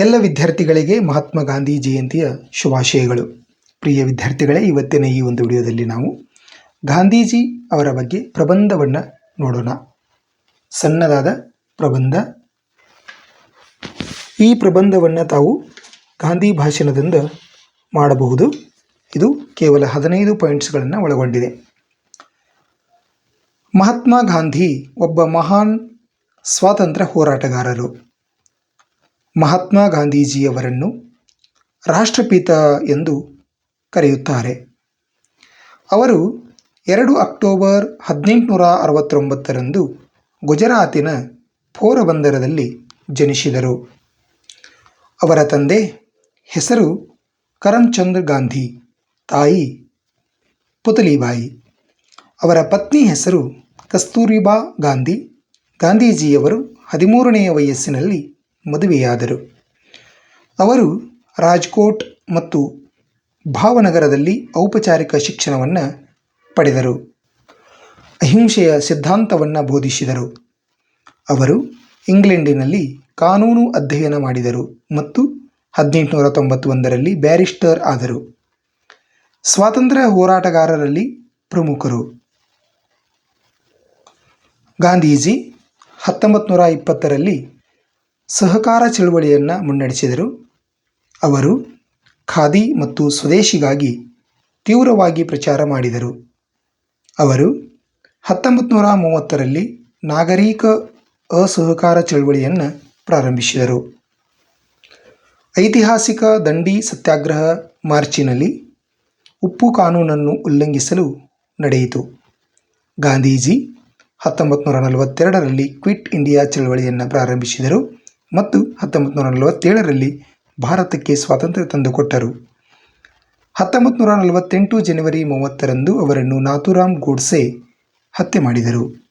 ಎಲ್ಲ ವಿದ್ಯಾರ್ಥಿಗಳಿಗೆ ಮಹಾತ್ಮ ಗಾಂಧಿ ಜಯಂತಿಯ ಶುಭಾಶಯಗಳು. ಪ್ರಿಯ ವಿದ್ಯಾರ್ಥಿಗಳೇ, ಇವತ್ತಿನ ಈ ಒಂದು ವಿಡಿಯೋದಲ್ಲಿ ನಾವು ಗಾಂಧೀಜಿ ಅವರ ಬಗ್ಗೆ ಪ್ರಬಂಧವನ್ನು ನೋಡೋಣ. ಸಣ್ಣದಾದ ಪ್ರಬಂಧ. ಈ ಪ್ರಬಂಧವನ್ನು ತಾವು ಗಾಂಧಿ ಭಾಷಣದಿಂದ ಮಾಡಬಹುದು. ಇದು ಕೇವಲ ಹದಿನೈದು ಪಾಯಿಂಟ್ಸ್ಗಳನ್ನು ಒಳಗೊಂಡಿದೆ. ಮಹಾತ್ಮ ಗಾಂಧಿ ಒಬ್ಬ ಮಹಾನ್ ಸ್ವಾತಂತ್ರ್ಯ ಹೋರಾಟಗಾರರು. ಮಹಾತ್ಮ ಗಾಂಧೀಜಿಯವರನ್ನು ರಾಷ್ಟ್ರಪಿತ ಎಂದು ಕರೆಯುತ್ತಾರೆ. ಅವರು ಎರಡು ಅಕ್ಟೋಬರ್ ಹದಿನೆಂಟುನೂರ ಅರವತ್ತೊಂಬತ್ತರಂದು ಗುಜರಾತಿನ ಪೋರಬಂದರದಲ್ಲಿ ಜನಿಸಿದರು. ಅವರ ತಂದೆ ಹೆಸರು ಕರಮ್ಚಂದ್ ಗಾಂಧಿ, ತಾಯಿ ಪುತಲಿಬಾಯಿ. ಅವರ ಪತ್ನಿ ಹೆಸರು ಕಸ್ತೂರಿಬಾ ಗಾಂಧಿ. ಗಾಂಧೀಜಿಯವರು ಹದಿಮೂರನೆಯ ವಯಸ್ಸಿನಲ್ಲಿ ಮದುವೆಯಾದರು. ಅವರು ರಾಜ್ಕೋಟ್ ಮತ್ತು ಭಾವನಗರದಲ್ಲಿ ಔಪಚಾರಿಕ ಶಿಕ್ಷಣವನ್ನು ಪಡೆದರು. ಅಹಿಂಸೆಯ ಸಿದ್ಧಾಂತವನ್ನು ಬೋಧಿಸಿದರು. ಅವರು ಇಂಗ್ಲೆಂಡಿನಲ್ಲಿ ಕಾನೂನು ಅಧ್ಯಯನ ಮಾಡಿದರು ಮತ್ತು ಹದಿನೆಂಟುನೂರ ತೊಂಬತ್ತೊಂದರಲ್ಲಿ ಬ್ಯಾರಿಸ್ಟರ್ ಆದರು. ಸ್ವಾತಂತ್ರ್ಯ ಹೋರಾಟಗಾರರಲ್ಲಿ ಪ್ರಮುಖರು. ಗಾಂಧೀಜಿ ಹತ್ತೊಂಬತ್ತು ನೂರ ಇಪ್ಪತ್ತರಲ್ಲಿ ಸಹಕಾರ ಚಳವಳಿಯನ್ನು ಮುನ್ನಡೆಸಿದರು. ಅವರು ಖಾದಿ ಮತ್ತು ಸ್ವದೇಶಿಗಾಗಿ ತೀವ್ರವಾಗಿ ಪ್ರಚಾರ ಮಾಡಿದರು. ಅವರು ಹತ್ತೊಂಬತ್ತು ನೂರ ಮೂವತ್ತರಲ್ಲಿ ನಾಗರಿಕ ಅಸಹಕಾರ ಚಳವಳಿಯನ್ನು ಪ್ರಾರಂಭಿಸಿದರು. ಐತಿಹಾಸಿಕ ದಂಡಿ ಸತ್ಯಾಗ್ರಹ ಮಾರ್ಚಿನಲ್ಲಿ ಉಪ್ಪು ಕಾನೂನನ್ನು ಉಲ್ಲಂಘಿಸಲು ನಡೆಯಿತು. ಗಾಂಧೀಜಿ ಹತ್ತೊಂಬತ್ತು ನೂರ ನಲವತ್ತೆರಡರಲ್ಲಿ ಕ್ವಿಟ್ ಇಂಡಿಯಾ ಚಳವಳಿಯನ್ನು ಪ್ರಾರಂಭಿಸಿದರು. ಮತ್ತು ಹತ್ತೊಂಬತ್ತು ನೂರ ನಲವತ್ತೇಳರಲ್ಲಿ ಭಾರತಕ್ಕೆ ಸ್ವಾತಂತ್ರ್ಯ ತಂದುಕೊಟ್ಟರು. ಹತ್ತೊಂಬತ್ತು ನೂರ ನಲವತ್ತೆಂಟು ಜನವರಿ ಮೂವತ್ತರಂದು ಅವರನ್ನು ನಾಥುರಾಮ್ ಗೋಡ್ಸೆ ಹತ್ಯೆ ಮಾಡಿದರು.